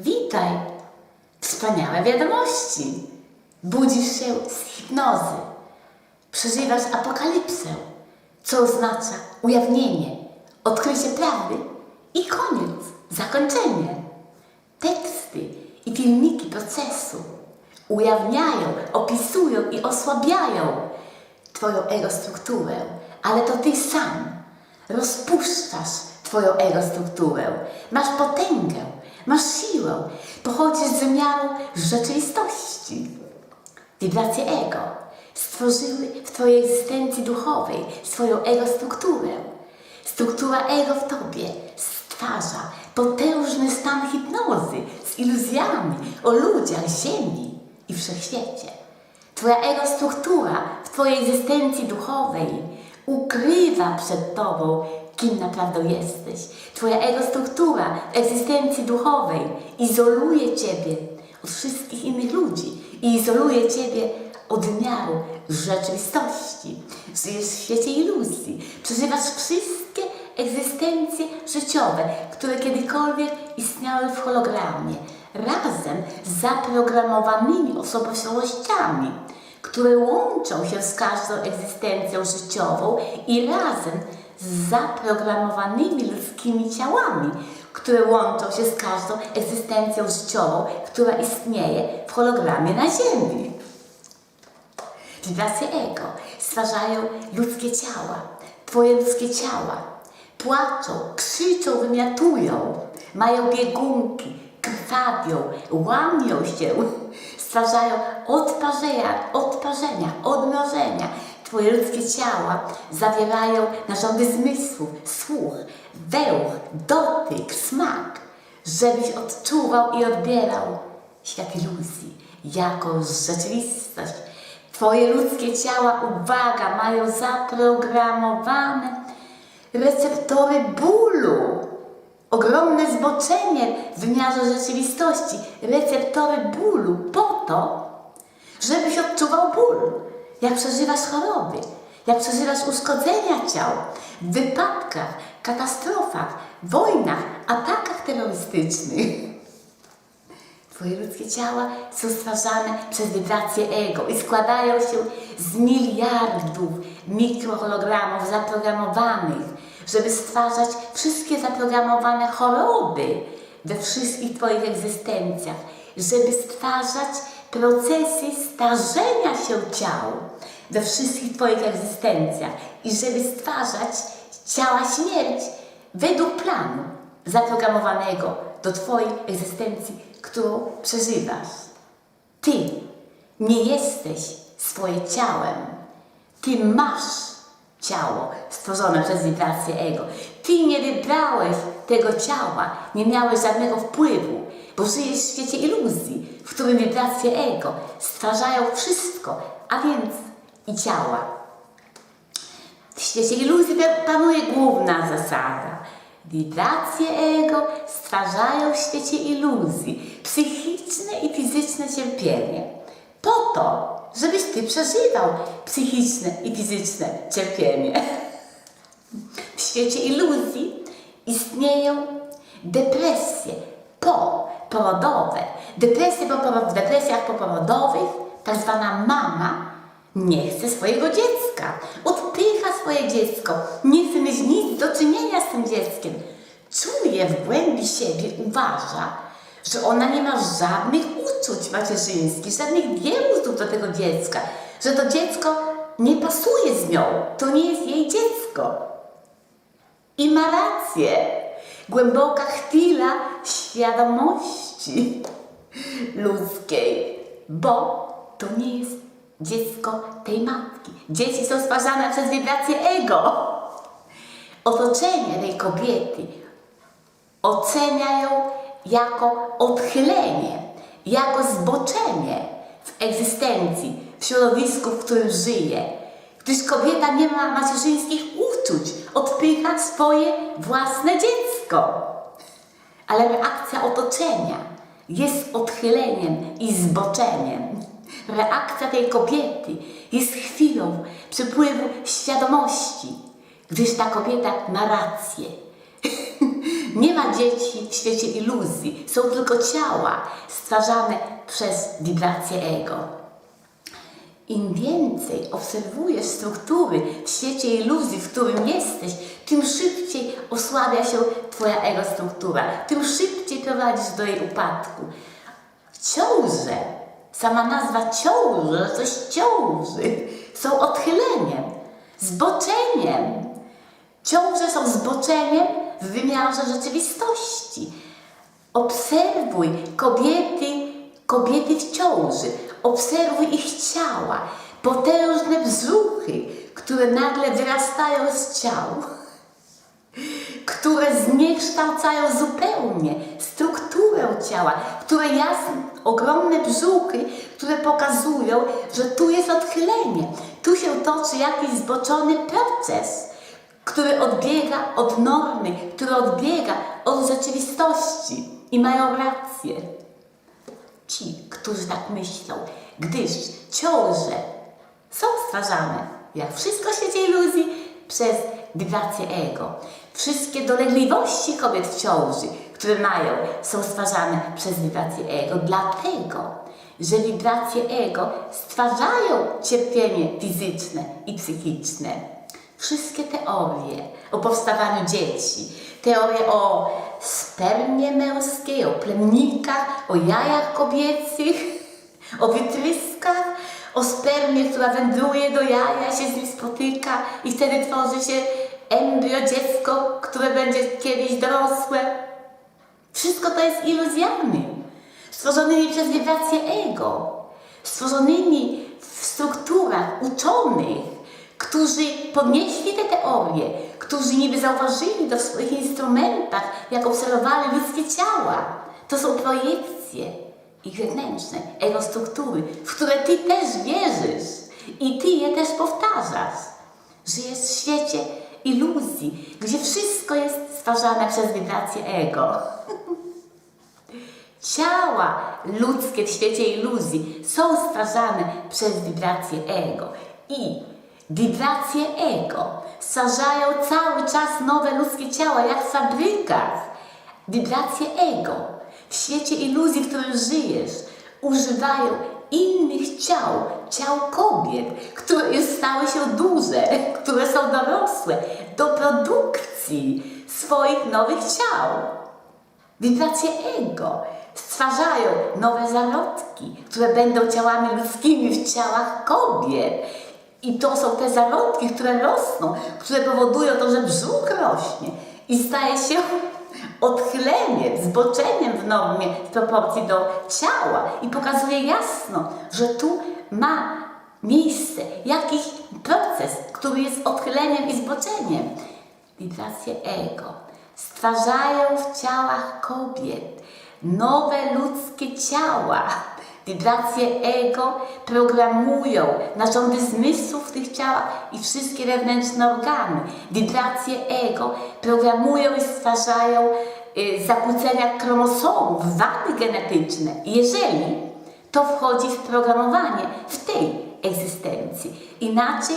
Witaj. Wspaniałe wiadomości. Budzisz się z hipnozy. Przeżywasz apokalipsę, co oznacza ujawnienie, odkrycie prawdy i koniec, zakończenie. Teksty i filmiki procesu ujawniają, opisują i osłabiają Twoją egostrukturę, ale to Ty sam rozpuszczasz Twoją egostrukturę. Masz potęgę, masz siłę, pochodzisz z wymiaru rzeczywistości. Wibracje ego stworzyły w Twojej egzystencji duchowej swoją egostrukturę. Struktura ego w Tobie stwarza potężny stan hipnozy z iluzjami o ludziach, ziemi i wszechświecie. Twoja egostruktura w Twojej egzystencji duchowej ukrywa przed Tobą, kim naprawdę jesteś. Twoja egostruktura egzystencji duchowej izoluje Ciebie od wszystkich innych ludzi i izoluje Ciebie od wymiaru rzeczywistości. Żyjesz w świecie iluzji. Przeżywasz wszystkie egzystencje życiowe, które kiedykolwiek istniały w hologramie, razem z zaprogramowanymi osobowościami, które łączą się z każdą egzystencją życiową i razem z zaprogramowanymi ludzkimi ciałami, które łączą się z każdą egzystencją życiową, która istnieje w hologramie na Ziemi. Wibracje ego stwarzają ludzkie ciała, Twoje ludzkie ciała. Płaczą, krzyczą, wymiatują, mają biegunki, krwawią, łamią się, stwarzają odparzenia, odparzenia, odmrożenia. Twoje ludzkie ciała zawierają narządy zmysłów, słuch, węch, dotyk, smak, żebyś odczuwał i odbierał świat iluzji jako rzeczywistość. Twoje ludzkie ciała, uwaga, mają zaprogramowane receptory bólu. Ogromne zboczenie w wymiarze rzeczywistości. Receptory bólu po to, żebyś odczuwał ból. Jak przeżywasz choroby, jak przeżywasz uszkodzenia ciał, w wypadkach, katastrofach, wojnach, atakach terrorystycznych. Twoje ludzkie ciała są stwarzane przez wibracje ego i składają się z miliardów mikrohologramów zaprogramowanych, żeby stwarzać wszystkie zaprogramowane choroby we wszystkich Twoich egzystencjach, żeby stwarzać procesy starzenia się ciał we wszystkich Twoich egzystencjach i żeby stwarzać ciała śmierć według planu zaprogramowanego do Twojej egzystencji, którą przeżywasz. Ty nie jesteś swoje ciałem. Ty masz ciało stworzone przez wibrację ego. Ty nie wybrałeś tego ciała, nie miałeś żadnego wpływu, bo żyjesz w świecie iluzji, w którym wibracje ego stwarzają wszystko, a więc i ciała. W świecie iluzji panuje główna zasada. Wibracje ego stwarzają w świecie iluzji psychiczne i fizyczne cierpienie. Po to, żebyś ty przeżywał psychiczne i fizyczne cierpienie. W świecie iluzji istnieją depresje poporodowe. Depresje w depresjach poporodowych tak zwana mama nie chce swojego dziecka, odpycha swoje dziecko, nie chce mieć nic do czynienia z tym dzieckiem. Czuje w głębi siebie, uważa, że ona nie ma żadnych uczuć macierzyńskich, żadnych więzów do tego dziecka, że to dziecko nie pasuje z nią, to nie jest jej dziecko. I ma rację. Głęboka chwila świadomości ludzkiej, bo to nie jest dziecko tej matki. Dzieci są stwarzane przez wibrację ego. Otoczenie tej kobiety ocenia ją jako odchylenie, jako zboczenie w egzystencji, w środowisku, w którym żyje. Gdyż kobieta nie ma macierzyńskich uczuć, odpycha swoje własne dziecko. Ale reakcja otoczenia jest odchyleniem i zboczeniem. Reakcja tej kobiety jest chwilą przepływu świadomości, gdyż ta kobieta ma rację. Nie ma dzieci w świecie iluzji, są tylko ciała stwarzane przez wibracje ego. Im więcej obserwujesz struktury w świecie iluzji, w którym jesteś, tym szybciej osłabia się Twoja ego struktura, tym szybciej prowadzisz do jej upadku. Ciąże, sama nazwa ciąże, coś ciąży, są odchyleniem, zboczeniem. Ciąże są zboczeniem w wymiarze rzeczywistości. Obserwuj kobiety, kobiety w ciąży, obserwuj ich ciała, potężne brzuchy, które nagle wyrastają z ciał, które zniekształcają zupełnie strukturę ciała, które jasne, ogromne brzuchy, które pokazują, że tu jest odchylenie, tu się toczy jakiś zboczony proces który odbiega od normy, który odbiega od rzeczywistości i mają rację. Ci, którzy tak myślą, gdyż ciąże są stwarzane, jak wszystko w świecie iluzji, przez wibrację ego. Wszystkie dolegliwości kobiet w ciąży, które mają, są stwarzane przez wibrację ego, dlatego, że wibracje ego stwarzają cierpienie fizyczne i psychiczne wszystkie teorie o powstawaniu dzieci, teorie o spermie męskiej, o plemnikach, o jajach kobiecych, o wytryskach, o spermie, która wędruje do jaja, się z nim spotyka i wtedy tworzy się embryo, dziecko, które będzie kiedyś dorosłe. Wszystko to jest iluzjami, stworzonymi przez wibrację ego, stworzonymi w strukturach uczonych, którzy podnieśli te teorie, którzy niby zauważyli to w swoich instrumentach, jak obserwowali ludzkie ciała. To są projekcje ich wewnętrzne, ego struktury, w które ty też wierzysz i ty je też powtarzasz. Żyjesz w świecie iluzji, gdzie wszystko jest stwarzane przez wibrację ego. Ciała ludzkie w świecie iluzji są stwarzane przez wibrację ego i Wibracje ego stwarzają cały czas nowe ludzkie ciała, jak w fabrykach. Wibracje ego w świecie iluzji, w którym żyjesz, używają innych ciał, ciał kobiet, które już stały się duże, które są dorosłe, do produkcji swoich nowych ciał. Wibracje ego stwarzają nowe zarodki, które będą ciałami ludzkimi w ciałach kobiet. I to są te zarodki, które rosną, które powodują to, że brzuch rośnie i staje się odchyleniem, zboczeniem w normie w proporcji do ciała i pokazuje jasno, że tu ma miejsce jakiś proces, który jest odchyleniem i zboczeniem. Wibracje ego stwarzają w ciałach kobiet nowe ludzkie ciała, Wibracje ego programują narządy zmysłów w tych ciałach i wszystkie wewnętrzne organy. Wibracje ego programują i stwarzają y, zakłócenia chromosomów, wady genetyczne. Jeżeli to wchodzi w programowanie w tej egzystencji. Inaczej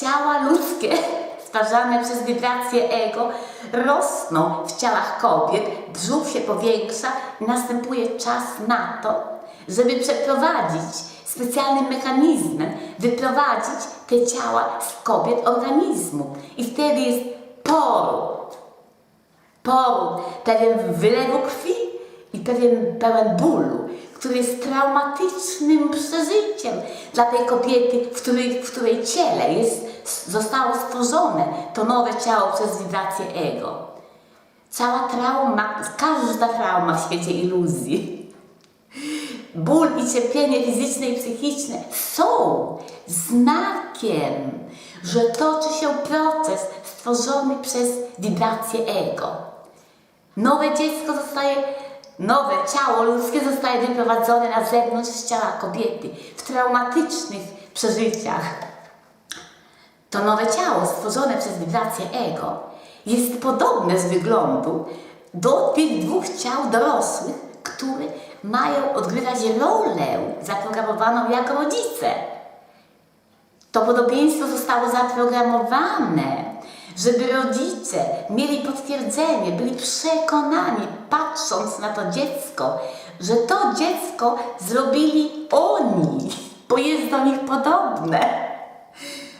ciała ludzkie stwarzane przez wibracje ego rosną w ciałach kobiet, brzuch się powiększa i następuje czas na to, żeby przeprowadzić specjalnym mechanizmem, wyprowadzić te ciała z kobiet organizmu. I wtedy jest poród. Poród, pewien wylewu krwi i pewien pełen bólu, który jest traumatycznym przeżyciem dla tej kobiety, w której, w której ciele jest, zostało stworzone to nowe ciało przez wibrację ego. Cała trauma, każda trauma w świecie iluzji ból i cierpienie fizyczne i psychiczne są znakiem, że toczy się proces stworzony przez wibrację ego. Nowe dziecko zostaje, nowe ciało ludzkie zostaje wyprowadzone na zewnątrz z ciała kobiety w traumatycznych przeżyciach. To nowe ciało stworzone przez wibrację ego jest podobne z wyglądu do tych dwóch ciał dorosłych, które mają odgrywać rolę zaprogramowaną jak rodzice. To podobieństwo zostało zaprogramowane, żeby rodzice mieli potwierdzenie, byli przekonani, patrząc na to dziecko, że to dziecko zrobili oni, bo jest do nich podobne.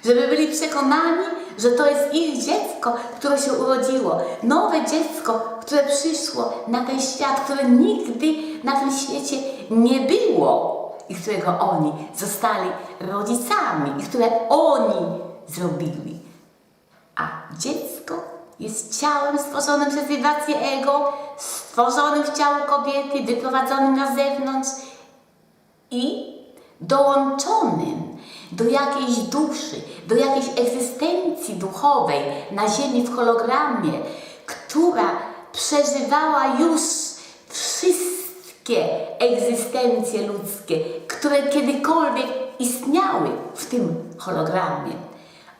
Żeby byli przekonani, że to jest ich dziecko, które się urodziło. Nowe dziecko, które przyszło na ten świat, które nigdy na tym świecie nie było i którego oni zostali rodzicami i które oni zrobili. A dziecko jest ciałem stworzonym przez wibrację ego, stworzonym w ciału kobiety, wyprowadzonym na zewnątrz i dołączonym do jakiejś duszy, do jakiejś egzystencji duchowej na Ziemi w hologramie, która przeżywała już wszystkie egzystencje ludzkie, które kiedykolwiek istniały w tym hologramie.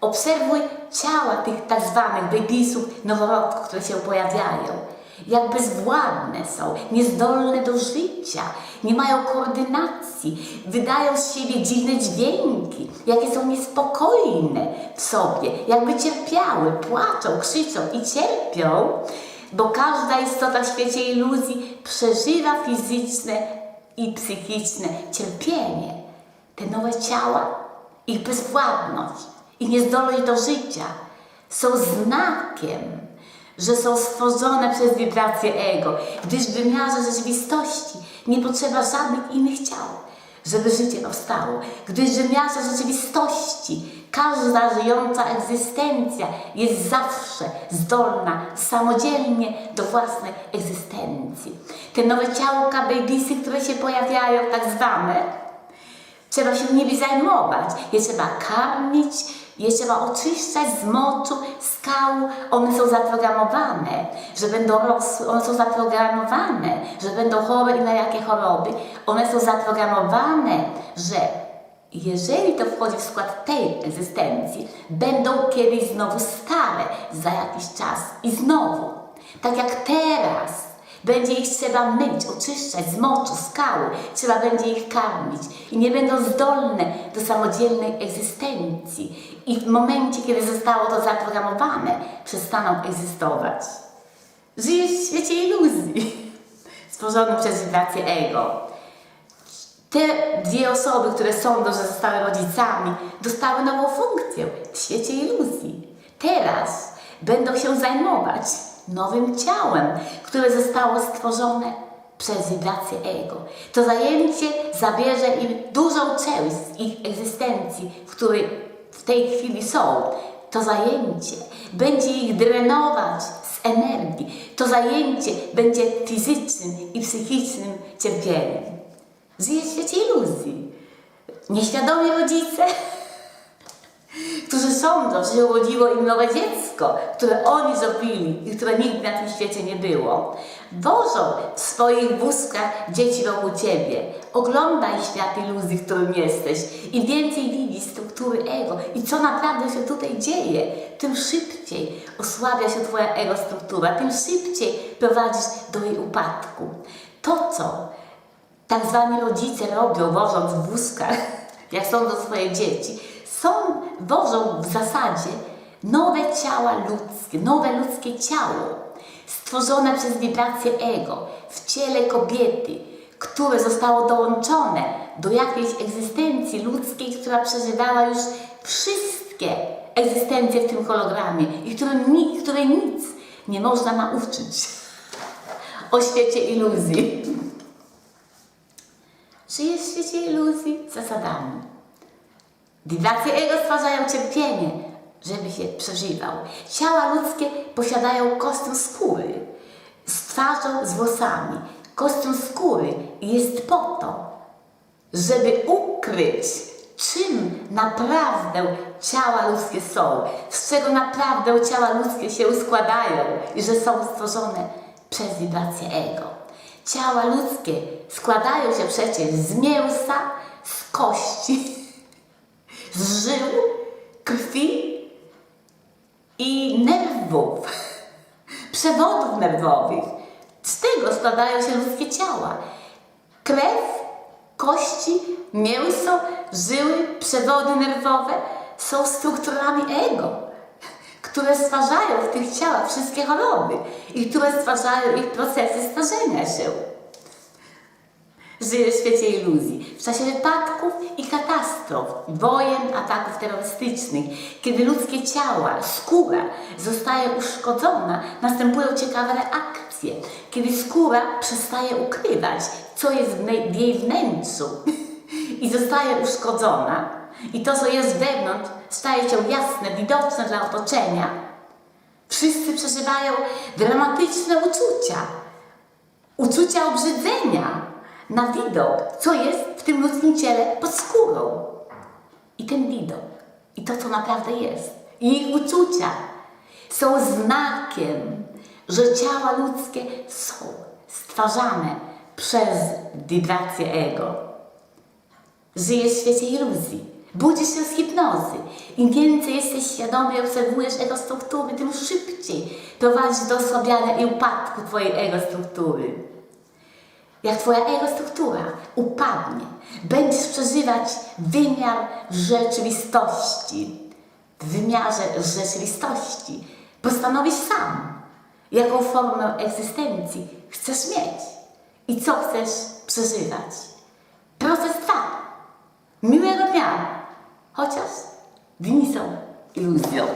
Obserwuj ciała tych tak zwanych babysów, noworodków, które się pojawiają. Jak bezwładne są, niezdolne do życia, nie mają koordynacji, wydają z siebie dziwne dźwięki, jakie są niespokojne w sobie, jakby cierpiały, płaczą, krzyczą i cierpią, bo każda istota w świecie iluzji przeżywa fizyczne i psychiczne cierpienie. Te nowe ciała, ich bezwładność, ich niezdolność do życia są znakiem, że są stworzone przez wibrację ego, gdyż w wymiarze rzeczywistości nie potrzeba żadnych innych ciał, żeby życie powstało, gdyż w wymiarze rzeczywistości każda żyjąca egzystencja jest zawsze zdolna samodzielnie do własnej egzystencji. Te nowe ciałka, babysy, które się pojawiają, tak zwane, Trzeba się nimi zajmować, je trzeba karmić, je trzeba oczyszczać z moczu, skał. One są zaprogramowane, że będą rosły, one są zaprogramowane, że będą chore i na jakie choroby. One są zaprogramowane, że jeżeli to wchodzi w skład tej egzystencji, będą kiedyś znowu stare za jakiś czas i znowu. Tak jak teraz będzie ich trzeba myć, oczyszczać z moczu, skały, trzeba będzie ich karmić i nie będą zdolne do samodzielnej egzystencji. I w momencie, kiedy zostało to zaprogramowane, przestaną egzystować. Żyjesz w świecie iluzji, stworzonym przez wibrację ego. Te dwie osoby, które sądzą, że zostały rodzicami, dostały nową funkcję w świecie iluzji. Teraz będą się zajmować nowym ciałem, które zostało stworzone przez wibrację ego. To zajęcie zabierze im dużą część ich egzystencji, w której w tej chwili są. To zajęcie będzie ich drenować z energii. To zajęcie będzie fizycznym i psychicznym cierpieniem. Żyje w świecie iluzji. Nieświadomi rodzice którzy sądzą, że się urodziło im nowe dziecko, które oni zrobili i które nigdy na tym świecie nie było. Wożą w swoich wózkach dzieci wokół Ciebie. Oglądaj świat iluzji, w którym jesteś i więcej widzisz struktury ego i co naprawdę się tutaj dzieje. Tym szybciej osłabia się Twoja ego struktura, tym szybciej prowadzisz do jej upadku. To, co tak zwani rodzice robią, wożąc w wózkach, jak sądzą swoje dzieci, są, wożą w zasadzie nowe ciała ludzkie, nowe ludzkie ciało, stworzone przez wibrację ego w ciele kobiety, które zostało dołączone do jakiejś egzystencji ludzkiej, która przeżywała już wszystkie egzystencje w tym hologramie i której, nic nie można nauczyć o świecie iluzji. Żyjesz w świecie iluzji zasadami. Wibracje ego stwarzają cierpienie, żeby się przeżywał. Ciała ludzkie posiadają kostium skóry z twarzą, z włosami. Kostium skóry jest po to, żeby ukryć, czym naprawdę ciała ludzkie są, z czego naprawdę ciała ludzkie się składają i że są stworzone przez wibrację ego. Ciała ludzkie składają się przecież z mięsa, z kości, z żył, krwi i nerwów, przewodów nerwowych. Z tego składają się ludzkie ciała. Krew, kości, mięso, żyły, przewody nerwowe są strukturami ego, które stwarzają w tych ciałach wszystkie choroby i które stwarzają ich procesy starzenia się. Żyje w świecie iluzji. W czasie wypadków i katastrof, wojen, ataków terrorystycznych, kiedy ludzkie ciała, skóra zostaje uszkodzona, następują ciekawe reakcje. Kiedy skóra przestaje ukrywać, co jest w, jej wnętrzu i zostaje uszkodzona, i to, co jest wewnątrz, staje się jasne, widoczne dla otoczenia, wszyscy przeżywają dramatyczne uczucia uczucia obrzydzenia na widok, co jest w tym ludzkim ciele pod skórą. I ten widok, i to, co naprawdę jest, i ich uczucia są znakiem, że ciała ludzkie są stwarzane przez wibrację ego. Żyjesz w świecie iluzji. Budzisz się z hipnozy. Im więcej jesteś świadomy i obserwujesz ego struktury, tym szybciej prowadzisz do osłabiania i upadku Twojej ego struktury. Jak Twoja ego struktura upadnie, będziesz przeżywać wymiar rzeczywistości. W wymiarze rzeczywistości postanowisz sam, jaką formę egzystencji chcesz mieć i co chcesz przeżywać. Proces trwa. Miłego dnia, chociaż dni są iluzją.